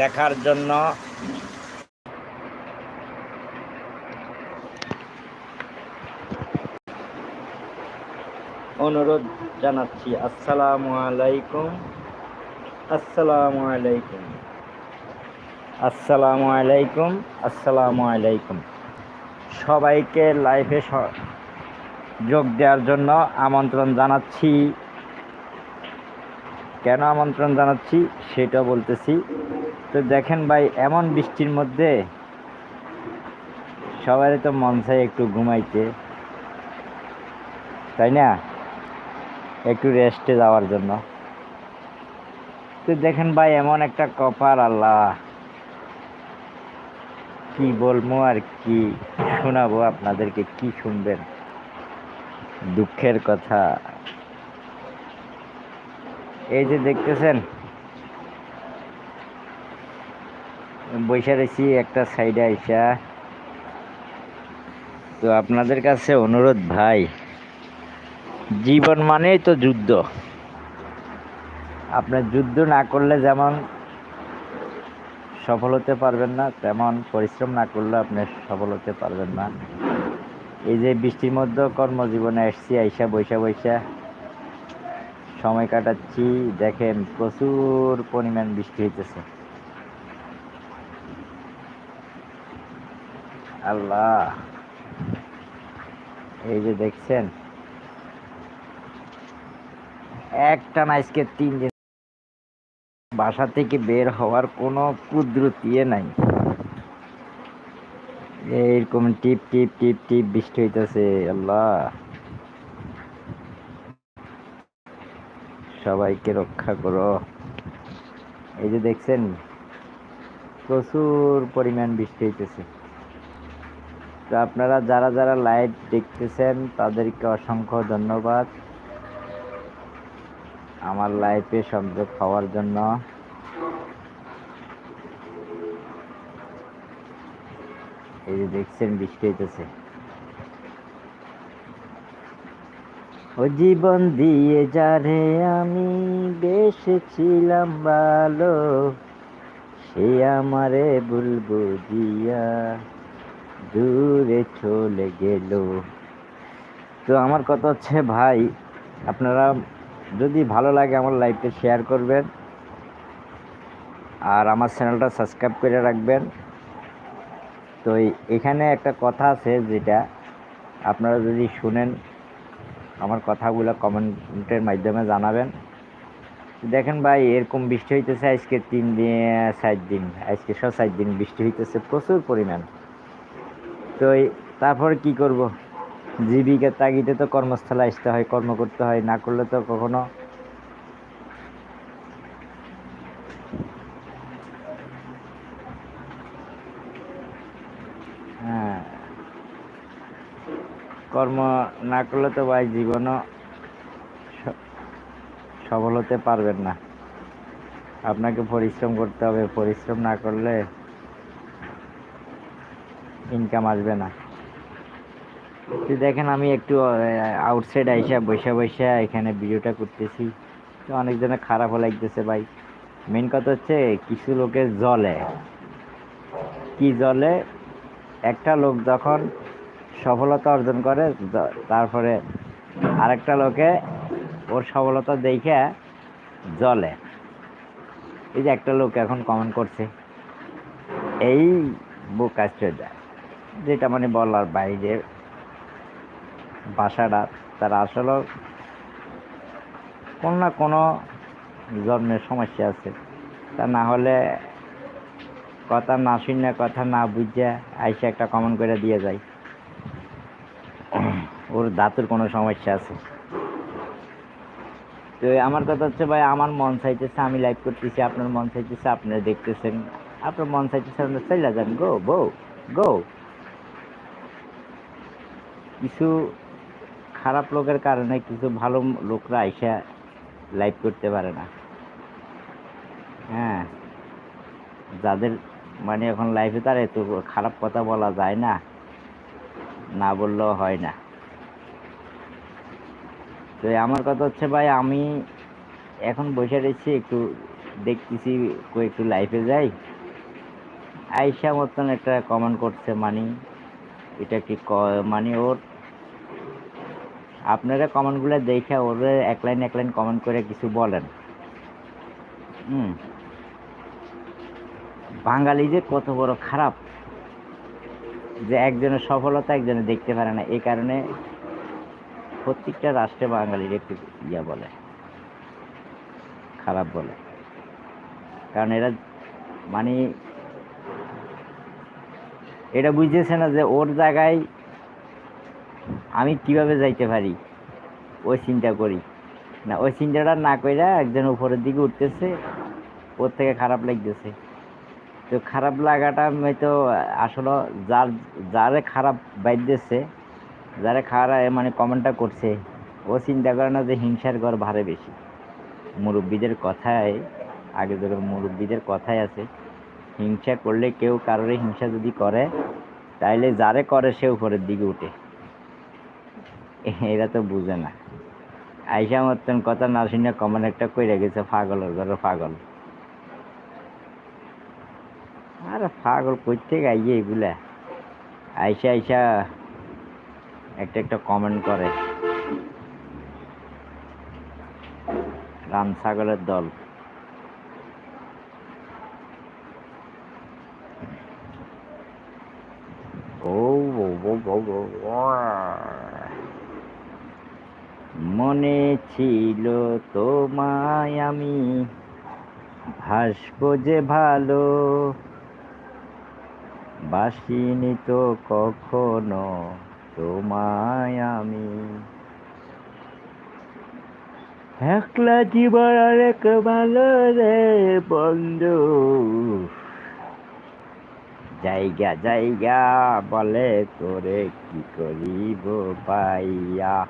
দেখার জন্য। অনুরোধ জানাচ্ছি, আসসালামু আলাইকুম। আসসালামু আলাইকুম। আসসালামু আলাইকুম আসসালামু আলাইকুম। সবাইকে লাইফে যোগ দেওয়ার জন্য আমন্ত্রণ জানাচ্ছি। কেন আমন্ত্রণ জানাচ্ছি সেটা বলতেছি। তো দেখেন ভাই, এমন বৃষ্টির মধ্যে সবারই তো মন চায় একটু ঘুমাইতে। তাই না? একটু রেস্টে যাওয়ার জন্য। তো দেখেন ভাই, এমন একটা কপার আল্লাহ। কি বলব আর কি শোনাবো আপনাদেরকে, কি শুনবেন? দুঃখের কথা। এই যে দেখতেছেন বৈশা রয়েছি একটা সাইডে আইসা। তো আপনাদের কাছে অনুরোধ ভাই, জীবন মানেই তো যুদ্ধ। আপনার যুদ্ধ না করলে যেমন সফল হতে পারবেন না, তেমন পরিশ্রম না করলে আপনি সফল হতে পারবেন না। এই যে বৃষ্টির মধ্যে কর্মজীবনে এসছি আইসা বৈশা বৈশা সময় কাটাচ্ছি। দেখেন প্রচুর পরিমাণ বৃষ্টি হইতেছে। আল্লাহ। এই যে দেখছেন? একটা না আজকে তিন দিন বাসা থেকে বের হওয়ার কোনো কুদরতিয়ে নাই। এইরকম টিপ টিপ টিপ টিপ বৃষ্টি হইতেছে, আল্লাহ। সবাইকে রক্ষা করো। এই যে দেখছেন? প্রচুর পরিমাণ বৃষ্টি হইতেছে। তো আপনারা যারা যারা লাইভ দেখতেছেন, তাদেরকে অসংখ্য ধন্যবাদ আমার লাইফে সংযোগ হওয়ার জন্য। এই যে দেখছেন, বৃষ্টি হইতেছে। ও জীবন দিয়ে যারে আমি বেসেছিলাম ভালো, সে আমারে ভুল বুঝিয়া দূরে চলে গেল। তো আমার কথা হচ্ছে, ভাই, আপনারা যদি ভালো লাগে আমার লাইভে শেয়ার করবেন আর আমার চ্যানেলটা সাবস্ক্রাইব করে রাখবেন। তো এখানে একটা কথা আছে যেটা আপনারা যদি শুনেন, আমার কথাগুলো কমেন্টের মাধ্যমে জানাবেন। দেখেন ভাই, এরকম বৃষ্টি হইতেছে আজকে তিন দিন, চার দিন, আজকে সব চার দিন বৃষ্টি হইতেছে প্রচুর পরিমাণ। তো তারপর কি করব? জীবিকার তাগিদে তো কর্মস্থলে আসতে হয়, কর্ম করতে হয়, না করলে তো কখনো হ্যাঁ। কর্ম না করলে তো ভাই জীবনও সফল হতে পারবেন না। আপনাকে পরিশ্রম করতে হবে, পরিশ্রম না করলে ইনকাম আসবে না। তো দেখেন, আমি একটু আউটসাইড আইসা বৈশা বৈশা এখানে ভিডিওটা করতেছি। তো অনেকজনে খারাপও লাগতেছে ভাই। মেন কথা হচ্ছে, কিছু লোকের জলে কি জলে একটা লোক যখন সফলতা অর্জন করে তারপরে আরেকটা লোকে ওর সফলতা দেখে জলে এই যে একটা লোক এখন কমেন্ট করছে। এই বুক আশ্চর্য যেটা মানে বলার বাইরে ভাষাটা তারা আসলে কোনো না কোনো জন্মের সমস্যা আছে। তা না হলে কথা না শুনে, কথা না বুঝে আইসে একটা কমন করে দিয়ে যায় ওর দাঁতের কোনো সমস্যা আছে। তো আমার কথা হচ্ছে ভাই, আমার মন চাইতেছে, আমি লাইভ করতেছি, আপনার মন চাইতেছে, আপনারা দেখতেছেন। আপনার মন চাইতেছে, আপনার চলে যান। গো, বউ, গো। কিছু খারাপ লোকের কারণে কিছু ভালো লোকরা আইসা লাইভ করতে পারে না। হ্যাঁ যাদের মানে এখন লাইফে তার এত খারাপ কথা বলা যায় না না বললেও হয় না। তো আমার কথা হচ্ছে ভাই, আমি এখন বসে রয়েছি, একটু দেখতেছি একটু লাইফে যাই। আইসা মতন একটা কমেন্ট করছে মানি, এটা ক- মানে ওর আপনারা কমেন্টগুলো দেখে ওরে এক লাইন এক লাইন কমেন্ট করে কিছু বলেন। হুম। বাঙালি যে কত বড় খারাপ, যে একজনের সফলতা একজনে দেখতে পারে না এই কারণে প্রত্যেকটা রাষ্ট্রে বাঙালির একটু ইয়া বলে, খারাপ বলে। কারণ এরা মানে এটা বুঝতেছে না যে ওর জায়গায় আমি কীভাবে যাইতে পারি? ওই চিন্তা করি। না, ওই চিন্তাটা না কইরা একজন উপরের দিকে উঠতেছে, ওর থেকে খারাপ লাগতেছে। তো খারাপ লাগাটা আমি তো, আসলে যার, যারে খারাপ বাইতেছে যারা খারাপ মানে কমেন্টটা করছে, ও চিন্তা করে না যে হিংসার ঘর ভারে বেশি। মুরব্বীদের কথায়, আগে যখন মুরব্বীদের কথাই আছে, হিংসা করলে কেউ কারোর হিংসা যদি করে, তাইলে যারে করে সে উপরের দিকে উঠে। এরা তো বুঝে না আইসা মতন কথা না শুনে কমন একটা কইরা গেছে পাগলের ঘরে পাগল আরে পাগল করতে গাইয়ে এগুলা আইসা আইসা একটা একটা কমেন্ট করে রাম ছাগলের দল ও ও ও ও ও। মনে ছিল তোমায় আমি। ভাসবো যে ভালো। বাসিনি তো কখনো তোমায় আমি। একলা জীবন অনেক ভালো রে বন্ধু। জায়গা জায়গা বলে তোরে কি করিব পাইয়া?